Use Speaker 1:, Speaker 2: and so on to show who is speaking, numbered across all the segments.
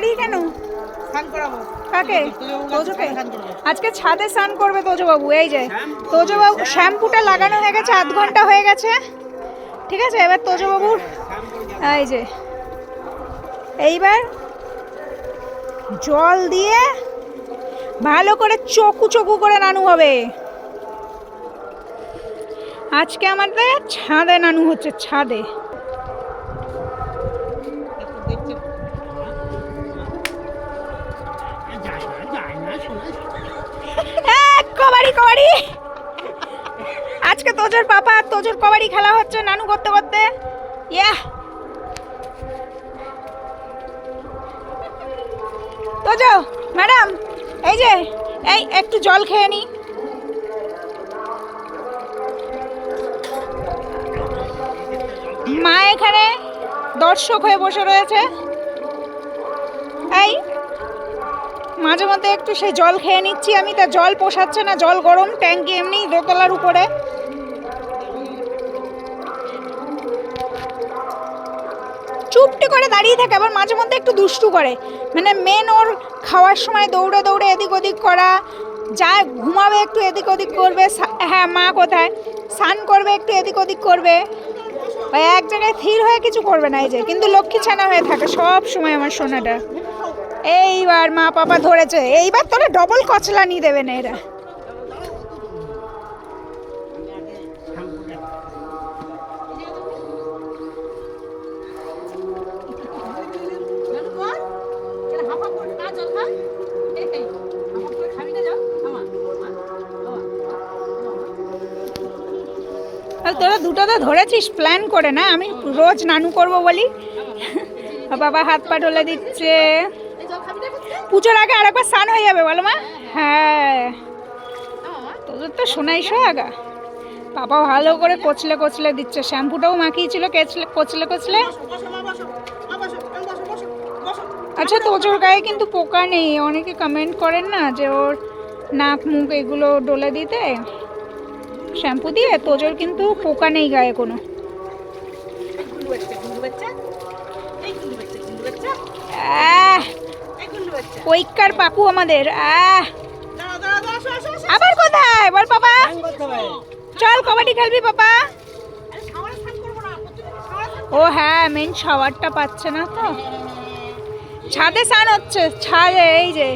Speaker 1: দাঁড়িয়ে কেন? কাকে? তোজোকে আজকে ছাদে স্নান করবে তোজবাবু এই যে। তোজবাবু শ্যাম্পুটা লাগানো হয়ে গেছে আধ ঘণ্টা হয়ে গেছে। ঠিক আছে এবার তোজবাবুর এই যে। এইবার জল দিয়ে ভালো করে চকু চকু করে নানু হবে। আজকে আমাদের ছাদে নানু হচ্ছে ছাদে
Speaker 2: একটু দেখছে যায় না যায় না শোনা
Speaker 1: এক কবাডি কবাডি আজকে তোজোর পাপা আর তোজোর কবাডি খেলা হচ্ছে নানু করতে করতে। ইয়া তোজো, ম্যাডাম, এই যে, এই একটু জল খেয়ে নি। মা এখানে দর্শক হয়ে বসে রয়েছে। এই, মাঝে মধ্যে একটু সেই জল খেয়ে নিচ্ছি আমি, তা জল পোষাচ্ছে না, জল গরম, ট্যাঙ্কি এমনি দোতলার উপরে। চুপটি করে দাঁড়িয়ে থাকে, আবার মাঝে মধ্যে একটু দুষ্টু করে। মানে মেন ওর খাওয়ার সময় দৌড়ে দৌড়ে এদিক ওদিক করা যা ঘুমাবে একটু এদিক ওদিক করবে হ্যাঁ মা কোথায়? স্নান করবে একটু এদিক ওদিক করবে। এক জায়গায় স্থির হয়ে কিছু করবে না এই যে, কিন্তু লক্ষ্মী ছানা হয়ে থাকে সব সময় আমার সোনাটা। এইবার মা পাপা ধরেছে, এইবার তোরা ডবল কচলা নিয়ে দেবে না এরা। তোরা দুটো তো ধরেছিস প্ল্যান করে না? আমি রোজ নানু করব বলি। বাবা হাত পা ঢলে দিচ্ছে। পুজোর আগে আরেকবার স্নান হয়ে যাবে বলো মা। হ্যাঁ তোদের তো শোনাই আগা বাবা ভালো করে কচলে কচলে দিচ্ছে। শ্যাম্পুটাও মাখিয়েছিল কেচলে কচলে কচলে
Speaker 2: বসো বসো মা বসো মা বসো এই বসো বসো বসো
Speaker 1: আচ্ছা তোজোর গায়ে কিন্তু পোকা নেই। অনেকে কমেন্ট করেন না যে ওর নাক, মুখ এগুলো ডলে দিতে? শ্যাম্পু দিয়ে? তোজোর কিন্তু পোকা নেই গায়ে কোনো। পৈকার পাকু আমাদের। আবার কোথায়? বল বাবা চল, কবাডি খেলবি
Speaker 2: স্নান
Speaker 1: ও হ্যাঁ মেন শাওয়ারটা পাচ্ছে না তো। ছাদে স্নান হচ্ছে। ছাদে, এই যে।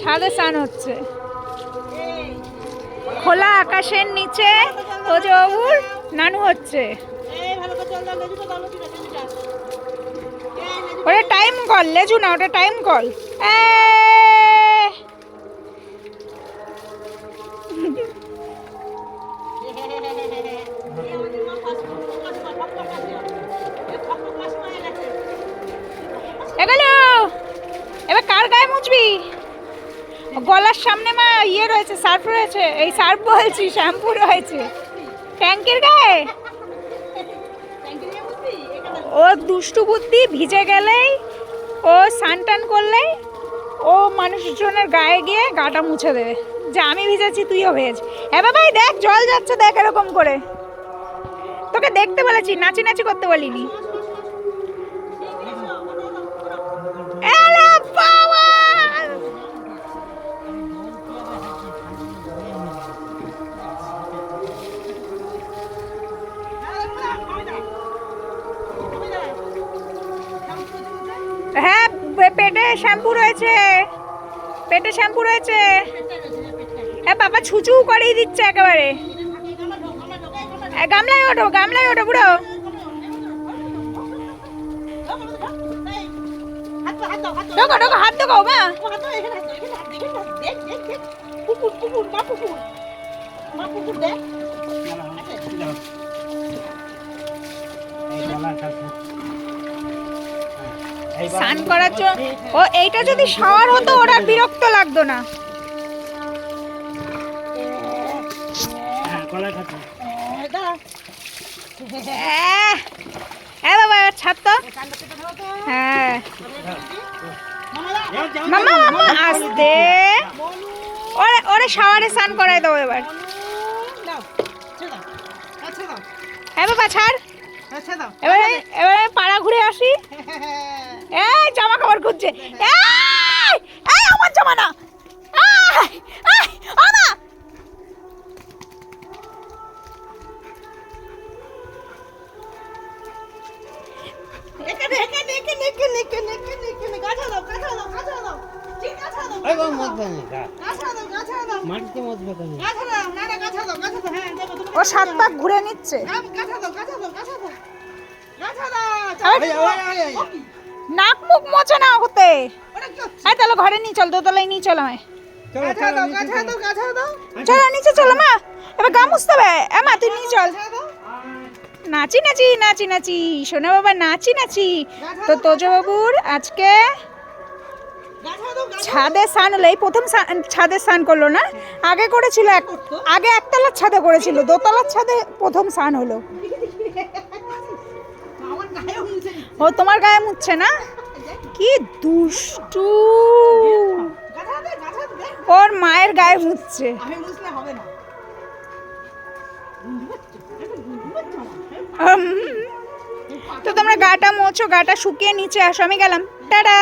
Speaker 1: ছাদে স্নান হচ্ছে। খোলা আকাশের নিচে তোজবাবুর নানু হচ্ছে।
Speaker 2: এই এই
Speaker 1: ওটা টাইম কল লেজু না, ওটা টাইম কল এগুলো সামনে মা ইয়ে রয়েছে, সার্ফ রয়েছে। এই সার্ফ বলছি, শ্যাম্পু রয়েছে। ট্যাঙ্কের গায়ে ও দুষ্টু বুদ্ধি ভিজে গেলেই, ও স্নান টান করলেই, ও মানুষজনের গায়ে গিয়ে গাটা মুছে দেবে। যে, আমি ভিজেছি, তুইও ভেজ হ্যাঁ বাবাই দেখ, জল যাচ্ছে, দেখ, এরকম করে। তোকে দেখতে বলেছি, নাচি নাচি করতে বলিনি। শ্যাম্পু রয়েছে। পেটে শ্যাম্পু রয়েছে। হ্যাঁ বাবা ছুচু করেই দিচ্ছে একেবারে। গামলায় ওঠো গামলায় ওঠো বুড়ো। ঢোকো ঢোকো, হাত ঢোকো, মা। স্নান করার জন্য ও এইটা যদি শাওয়ার হতো ওর আর বিরক্ত লাগতো না। আহ! হ্যাঁ। বাবা এবার ছাড় তো। হ্যাঁ। মামা মামা আসতে। ওরে ওরে শাওয়ারে স্নান করাই দাও এবার। হ্যাঁ বাবা ছাড়। এবারে এবারে পাড়া ঘুরে আসি। এই জামা কাপড় খুঁজছে। এই এই আমার জামা না।
Speaker 2: হ্যাঁ
Speaker 1: ও সাত পাক ঘুরে নিচ্ছে।
Speaker 2: গাছা দাও গাছা দাও গাছা দাও। গাছা দাও
Speaker 1: নাক মুখ মোছে না হতে? এই তাহলে ঘরে নিয়ে চল দোতলায় নিয়ে চল আমায়।
Speaker 3: চলো নিচে চলো।
Speaker 1: চলো মা। এবার গা মুছতে হবে। মা তুই নিয়ে চল। নাচি নাচি নাচি নাচি। সোনা বাবা নাচি নাচি। তো তোজো বাবুর আজকে ছাদে স্নান হলো। এই প্রথম ছাদে স্নান করল না? আগে করেছিল এক আগে একতলার ছাদে করেছিল। দোতলার ছাদে প্রথম স্নান হলো। ও তোমার গায়ে মুছছে না? কি দুষ্টু। ওর মায়ের গায়ে উম, তো তোমরা গাটা মোছো গাটা শুকিয়ে নিচে আসো আমি গেলাম। টাটা।